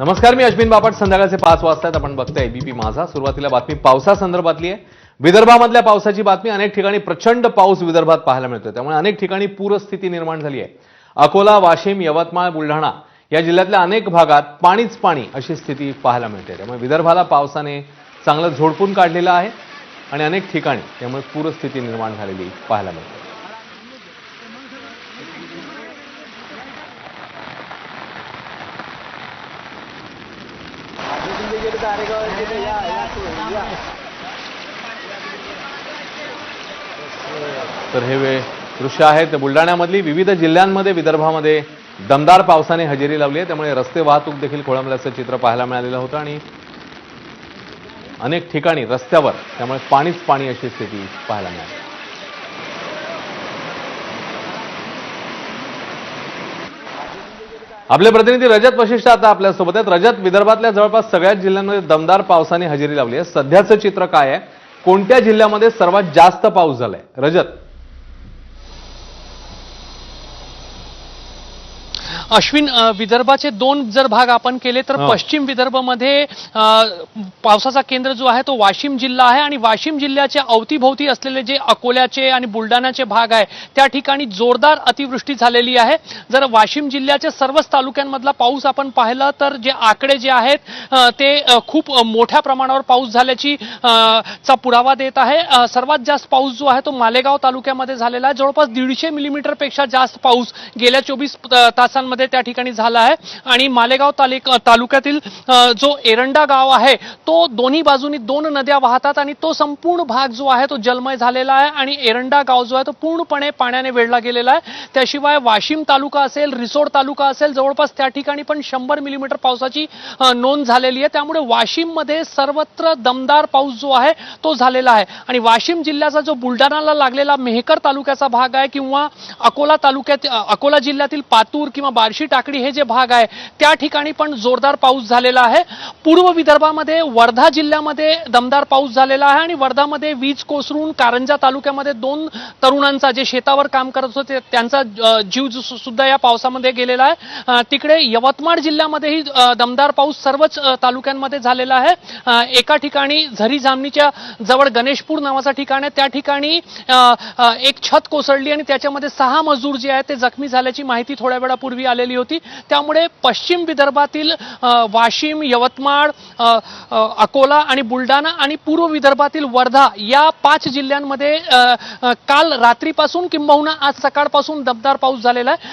नमस्कार मी अश्विन बापट. संध्याकाळचे पाच वाजतायत. आपण बघताय एबीपी माझा. सुरुवातीला बातमी पावसासंदर्भातली आहे. विदर्भामधल्या पावसाची बातमी अनेक ठिकाणी प्रचंड पाऊस विदर्भात पाहायला मिळतोय. त्यामुळे अनेक ठिकाणी पूरस्थिती निर्माण झाली आहे. अकोला वाशिम यवतमाळ बुलढाणा या जिल्ह्यातल्या अनेक भागात पाणीच पाणी अशी स्थिती पाहायला मिळते. त्यामुळे विदर्भाला पावसाने चांगलं झोडपून काढलेलं आहे आणि अनेक ठिकाणी त्यामुळे पूरस्थिती निर्माण झालेली पाहायला मिळते. तर हे वे दृश्य आहे ते बुलढाण्यामधली विविध जिल्ह्यांमध्ये विदर्भामध्ये दमदार पावसाने हजेरी लावली आहे. त्यामुळे रस्ते वाहतूक देखील खोळंबल्याचं चित्र पाहायला मिळालेलं होतं आणि अनेक ठिकाणी रस्त्यावर त्यामुळे पाणीच पाणी अशी स्थिती पाहायला मिळाली. आपले प्रतिनिधी रजत वशिष्ठ आता आपल्यासोबत आहेत. रजत विदर्भातल्या जवळपास सगळ्याच जिल्ह्यांमध्ये दमदार पावसाने हजेरी लावली आहे. सध्याचं चित्र काय आहे? कोणत्या जिल्ह्यामध्ये सर्वात जास्त पाऊस झालाय? रजत. अश्विन विदर्भाचे दोन जर भाग आपण केले तर. पश्चिम विदर्भामध्ये पावसाचा केंद्र जो आहे तो वाशिम जिल्हा आहे आणि वाशिम जिल्ह्याच्या अवतीभोवती असलेले जे अकोल्याचे आणि बुलढाण्याचे भाग आहे त्या ठिकाणी जोरदार अतिवृष्टी झालेली आहे. जर वाशिम जिल्ह्याच्या सर्वच तालुक्यांमधला पाऊस आपण पाहिला तर जे आकडे जे आहेत ते खूप मोठ्या प्रमाणावर पाऊस झाल्याची चा पुरावा देत आहे. सर्वात जास्त पाऊस जो आहे तो मालेगाव तालुक्यामध्ये झालेला आहे. जवळपास दीडशे मिलीमीटरपेक्षा जास्त पाऊस गेल्या चोवीस तासांमध्ये त्या ठिकाणी झाला आहे. आणि मालेगाव तालिक तालुक्यातील जो एरंडा गाव आहे तो दोन्ही बाजूनी दोन नद्या वाहतात आणि तो संपूर्ण भाग जो आहे तो जलमय झालेला आहे आणि एरंडा गाव जो आहे तो पूर्णपणे पाण्याने वेढला गेलेला आहे. त्याशिवाय वाशिम तालुका असेल रिसोड तालुका असेल जवळपास त्या ठिकाणी पण शंभर मिलीमीटर पावसाची नोंद झालेली आहे. त्यामुळे वाशिममध्ये सर्वत्र दमदार पाऊस जो आहे तो झालेला आहे. आणि वाशिम जिल्ह्याचा जो बुलढाणाला लागलेला मेहकर तालुक्याचा भाग आहे किंवा अकोला तालुक्यात अकोला जिल्ह्यातील पातूर किंवा बार्शी टाकडी हे जे भाग आहे त्या ठिकाणी पण जोरदार पाऊस झालेला आहे. पूर्व विदर्भामध्ये वर्धा जिल्ह्यामध्ये दमदार पाऊस झालेला आहे आणि वर्धामध्ये वीज कोसळून कारंजा तालुक्यामध्ये दोन तरुणांचा जे शेतावर काम करत होते त्यांचा जीव सु- सुद्धा या पावसामध्ये गेलेला आहे. तिकडे यवतमाळ जिल्ह्यामध्येही दमदार पाऊस सर्वच तालुक्यांमध्ये झालेला आहे. एका ठिकाणी झरी जामणीच्या जवळ गणेशपूर नावाचं ठिकाण आहे. त्या ठिकाणी एक छत कोसळली आणि त्याच्यामध्ये सहा मजूर जे आहेत ते जखमी झाल्याची माहिती थोड्या वेळापूर्वी आलेली होती. त्यामुळे पश्चिम विदर्भातील वाशिम यवतमाळ अकोला आणि बुलढाणा आणि पूर्व विदर्भातील वर्धा या पाच जिल्ह्यांमध्ये काल रात्रीपासून किंबहुना आज सकाळपासून दमदार पाऊस झालेला आहे.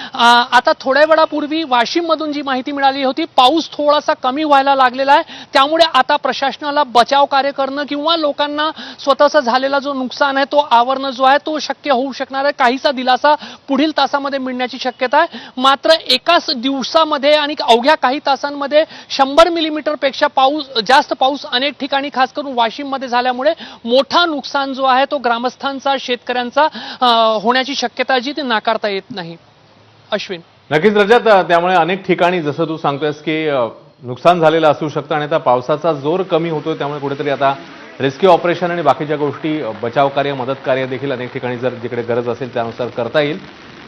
आता थोड्या वेळापूर्वी वाशिममधून जी माहिती मिळाली होती पाऊस थोडासा कमी व्हायला लागलेला आहे. त्यामुळे आता प्रशासनाला बचाव कार्य करणं किंवा लोकांना स्वतःचा झालेला जो नुकसान आहे तो आवरणं जो आहे तो शक्य होऊ शकणार आहे. काहीसा दिलासा पुढील तासामध्ये मिळण्याची शक्यता आहे. मात्र एकाच दिवसामध्ये आणि अवघ्या काही तासांमध्ये शंभर मिलीमीटरपेक्षा पाऊस जास्त पाऊस अनेक ठिकाणी खास करून वाशिममध्ये झाल्यामुळे मोठा नुकसान जो आहे तो ग्रामस्थांचा शेतकऱ्यांचा होण्याची शक्यता जी ती नाकारता येत नाही. अश्विन. नक्कीच रजत त्यामुळे अनेक ठिकाणी जसं तू सांगतोयस की नुकसान झालेलं असू शकतं आणि आता पावसाचा जोर कमी होतोय त्यामुळे कुठेतरी आता रेस्क्यू ऑपरेशन आणि बाकीच्या गोष्टी बचाव कार्य मदत कार्य देखील अनेक ठिकाणी जर जिकडे गरज असेल त्यानुसार करता येईल.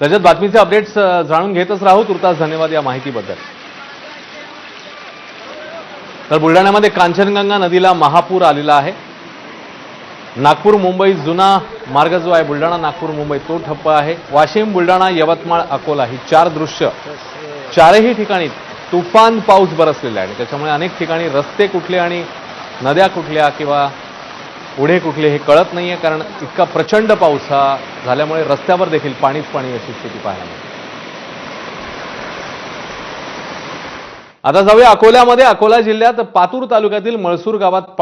रजत बातमीचे अपडेट्स जाणून घेतच राहू. तुर्तास धन्यवाद या माहितीबद्दल. तर बुलढाण्यामध्ये कांचनगंगा नदीला महापूर आलेला आहे. नागपूर मुंबई जुना मार्ग जो आहे बुलढाणा नागपूर मुंबई तो ठप्प आहे. वाशिम बुलढाणा यवतमाळ अकोला ही चार दृश्य. चारही ठिकाणी तुफान पाऊस बरसलेला आहे. आणि त्याच्यामुळे अनेक ठिकाणी रस्ते कुठले आणि नद्या कुठल्या किंवा पुढे कुठले हे कळत नाहीये कारण इतका प्रचंड पाऊस हा झाल्यामुळे रस्त्यावर देखील पाणीच पाणी अशी स्थिती पाहायला मिळते. आता जाऊया अकोल्यामध्ये. अकोला जिल्ह्यात पातूर तालुक्यातील मळसूर गावात